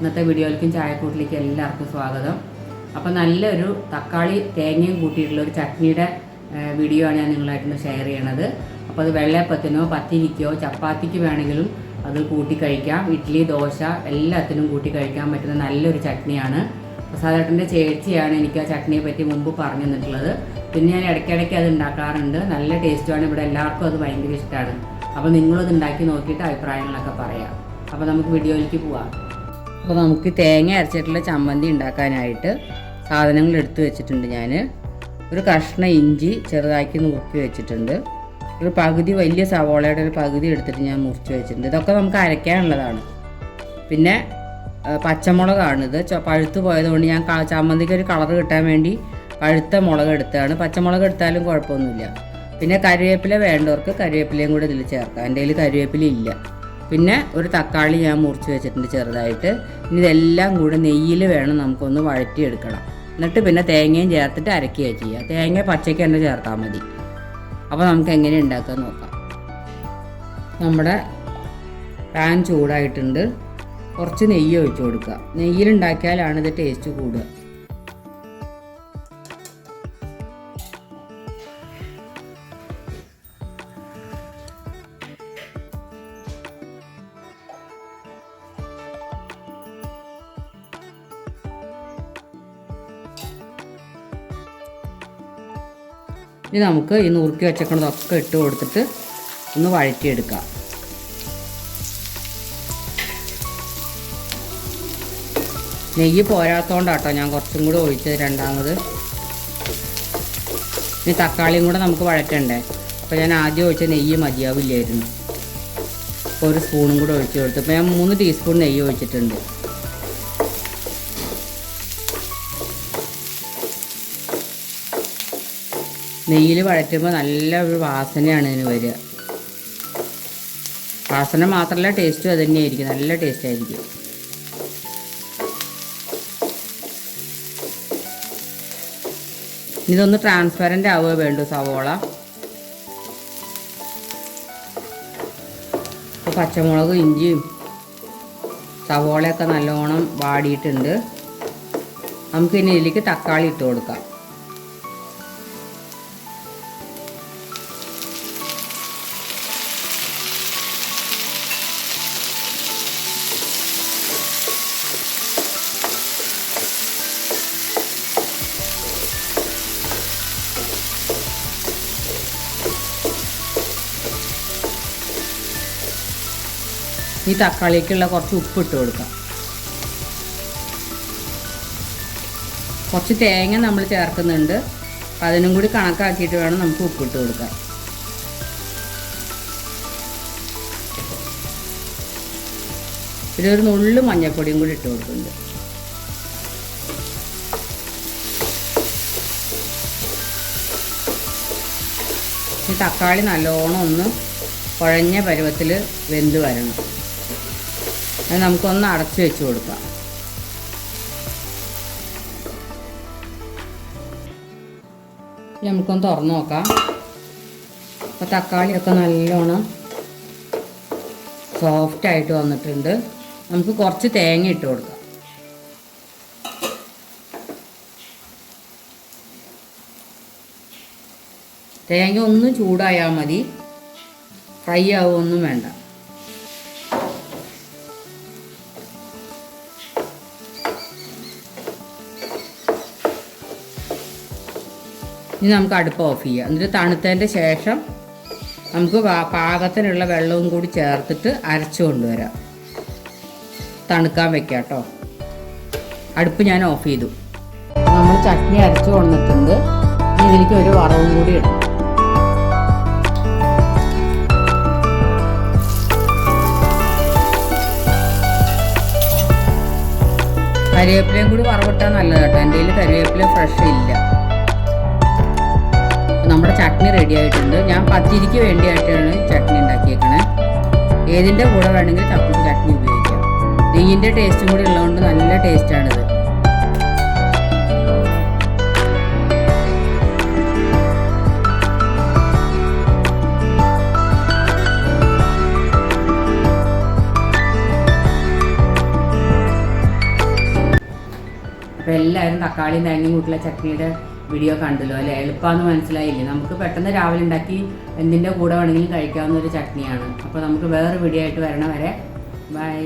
ഇന്നത്തെ വീഡിയോയിലേക്കും ചായക്കൂട്ടിലേക്കും എല്ലാവർക്കും സ്വാഗതം. അപ്പോൾ നല്ലൊരു തക്കാളി തേങ്ങയും കൂട്ടിയിട്ടുള്ള ഒരു ചട്നിയുടെ വീഡിയോ ആണ് ഞാൻ നിങ്ങളായിട്ടൊന്ന് ഷെയർ ചെയ്യണത്. അപ്പോൾ അത് വെള്ളയപ്പത്തിനോ പത്തിരിക്കോ ചപ്പാത്തിക്ക് വേണമെങ്കിലും അത് കൂട്ടി കഴിക്കാം. ഇഡ്ഡലി ദോശ എല്ലാത്തിനും കൂട്ടി കഴിക്കാൻ പറ്റുന്ന നല്ലൊരു ചട്നിയാണ്. പ്രസാദേട്ടന്റെ ചേച്ചിയാണ് എനിക്ക് ആ ചട്നിയെ പറ്റി മുമ്പ് പറഞ്ഞു തന്നിട്ടുള്ളത്. പിന്നെ ഞാൻ ഇടയ്ക്കിടയ്ക്ക് അത് ഉണ്ടാക്കാറുണ്ട്. നല്ല ടേസ്റ്റുമാണ് ഇവിടെ എല്ലാവർക്കും അത് ഭയങ്കര ഇഷ്ടമാണ് അപ്പോൾ നിങ്ങളത് ഉണ്ടാക്കി നോക്കിയിട്ട് അഭിപ്രായങ്ങളൊക്കെ പറയാം. അപ്പോൾ നമുക്ക് വീഡിയോയിലേക്ക് പോവാം. അപ്പോൾ നമുക്ക് തേങ്ങ അരച്ചിട്ടുള്ള ചമ്മന്തി ഉണ്ടാക്കാനായിട്ട് സാധനങ്ങൾ എടുത്തു വെച്ചിട്ടുണ്ട് ഞാൻ ഒരു കഷ്ണം ഇഞ്ചി ചെറുതാക്കി നുറുക്കി വെച്ചിട്ടുണ്ട്. ഒരു പകുതി വലിയ സവോളയുടെ ഒരു പകുതി എടുത്തിട്ട് ഞാൻ മുറിച്ച് വെച്ചിട്ടുണ്ട്. ഇതൊക്കെ നമുക്ക് അരയ്ക്കാനുള്ളതാണ്. പിന്നെ പച്ചമുളകാണ് ഇത്. പഴുത്ത് പോയതുകൊണ്ട് ഞാൻ ചമ്മന്തിക്ക് ഒരു കളർ കിട്ടാൻ വേണ്ടി പഴുത്ത മുളക് എടുത്താണ് പച്ചമുളക് എടുത്താലും കുഴപ്പമൊന്നുമില്ല. പിന്നെ കറിവേപ്പില വേണ്ടവർക്ക് കറിവേപ്പിലയും കൂടെ ഇതിൽ ചേർക്കാം. എന്റെ കയ്യിൽ കറിവേപ്പില ഇല്ല. പിന്നെ ഒരു തക്കാളി ഞാൻ മുറിച്ച് വെച്ചിട്ടുണ്ട് ചെറുതായിട്ട്. ഇനി ഇതെല്ലാം കൂടെ നെയ്യിൽ വേണം നമുക്കൊന്ന് വഴറ്റിയെടുക്കണം. എന്നിട്ട് പിന്നെ തേങ്ങയും ചേർത്തിട്ട് അരക്കുകയാണ് ചെയ്യുക തേങ്ങ പച്ചയ്ക്ക് തന്നെ ചേർത്താൽ മതി. അപ്പോൾ നമുക്ക് എങ്ങനെ ഉണ്ടാക്കാൻ നോക്കാം. നമ്മുടെ പാൻ ചൂടായിട്ടുണ്ട്. കുറച്ച് നെയ്യ് ഒഴിച്ചു കൊടുക്കുക. നെയ്യിലുണ്ടാക്കിയാലാണ് ഇത് ടേസ്റ്റ് കൂടുക. ഇനി നമുക്ക് ഈ നുറുക്കി വെച്ചേക്കണതൊക്കെ ഇട്ട് കൊടുത്തിട്ട് ഒന്ന് വഴറ്റിയെടുക്കാം. നെയ്യ് പോരാത്തോണ്ടാട്ടോ ഞാൻ കുറച്ചും കൂടി ഒഴിച്ചത് രണ്ടാമത്. ഇനി തക്കാളിയും കൂടെ നമുക്ക് വഴറ്റണ്ടേ? അപ്പോൾ ഞാൻ ആദ്യം ഒഴിച്ച നെയ്യ് മതിയാവില്ലായിരുന്നു. അപ്പോൾ ഒരു സ്പൂണും കൂടെ ഒഴിച്ച് കൊടുത്തു. അപ്പോൾ ഞാൻ മൂന്ന് ടീസ്പൂൺ നെയ്യ് ഒഴിച്ചിട്ടുണ്ട്. നെയ്യിൽ വഴറ്റുമ്പോൾ നല്ല ഒരു വാസനയാണ് ഇതിന് വരിക. വാസന മാത്രമല്ല ടേസ്റ്റും അത് തന്നെയായിരിക്കും നല്ല ടേസ്റ്റ് ആയിരിക്കും. ഇതൊന്ന് ട്രാൻസ്പെറന്റ് ആവുക വേണ്ടു സവോള. ഇപ്പോൾ പച്ചമുളകും ഇഞ്ചിയും സവോളയൊക്കെ നല്ലോണം വാടിയിട്ടുണ്ട്. നമുക്കിനി ഇതിലേക്ക് തക്കാളി ഇട്ട് കൊടുക്കാം. ഈ തക്കാളിക്കുള്ള കുറച്ച് ഉപ്പ് ഇട്ട് കൊടുക്കാം. കുറച്ച് തേങ്ങ നമ്മൾ ചേർക്കുന്നുണ്ട്. അതിനും കൂടി കണക്കാക്കിയിട്ട് വേണം നമുക്ക് ഉപ്പിട്ട് കൊടുക്കാൻ. ഒരു നുള്ളു മഞ്ഞൾപ്പൊടിയും കൂടി ഇട്ട് കൊടുക്കുന്നുണ്ട്. ഈ തക്കാളി നല്ലോണം ഒന്ന് കുഴഞ്ഞ പരുവത്തിൽ വെന്ത് വരണം. അത് നമുക്കൊന്ന് അടച്ച് വെച്ച് കൊടുക്കാം. നമുക്കൊന്ന് തുറന്നു നോക്കാം. അപ്പോൾ തക്കാളിയൊക്കെ നല്ലോണം സോഫ്റ്റ് ആയിട്ട് വന്നിട്ടുണ്ട്. നമുക്ക് കുറച്ച് തേങ്ങ ഇട്ട് കൊടുക്കാം. തേങ്ങ ഒന്ന് ചൂടായാൽ മതി. ഫ്രൈ ആവുമൊന്നും വേണ്ട. ഇനി നമുക്ക് അടുപ്പ് ഓഫ് ചെയ്യാം. എന്നിട്ട് തണുത്തതിന്റെ ശേഷം നമുക്ക് പാകത്തിനുള്ള വെള്ളവും കൂടി ചേർത്തിട്ട് അരച്ചു കൊണ്ടുവരാം. തണുക്കാൻ വെക്കാം കേട്ടോ അടുപ്പ് ഞാൻ ഓഫ് ചെയ്തു. നമ്മൾ ചട്നി അരച്ചു കൊണ്ടിട്ടുണ്ട്. ഇതിലേക്ക് ഒരു വറവും കൂടി ഇടും കരിവേപ്പിലയും കൂടി വറവിട്ടാൽ നല്ലതാട്ടോ എന്റെ കയ്യിൽ കറിവേപ്പില ഫ്രഷ് ഇല്ല. ചട്നി റെഡി ആയിട്ടുണ്ട്. ഞാൻ പത്തിരിക്ക് വേണ്ടിയായിട്ടാണ് ചട്നി ഉണ്ടാക്കിയേക്കണേ. ഏതിന്റെ കൂടെ വേണമെങ്കിൽ ചപ്പും ചട്നി ഉപയോഗിക്കാം. നെയ്യിന്റെ ടേസ്റ്റും കൂടി ഉള്ളതുകൊണ്ട് നല്ല ടേസ്റ്റാണിത് അപ്പോൾ എല്ലാവരും തക്കാളിയും തേങ്ങയും കൂട്ടിലെ ചട്നിയുടെ വീഡിയോ കണ്ടല്ലോ അല്ലേ? എളുപ്പമാണെന്ന് മനസ്സിലായില്ലേ? നമുക്ക് പെട്ടെന്ന് രാവിലെ ഉണ്ടാക്കി എന്തിന്റെ കൂടെ വേണമെങ്കിലും കഴിക്കാവുന്ന ഒരു ചട്നിയാണ്. അപ്പോൾ നമുക്ക് വേറെ വീഡിയോ ആയിട്ട് വരണ വരെ. ബൈ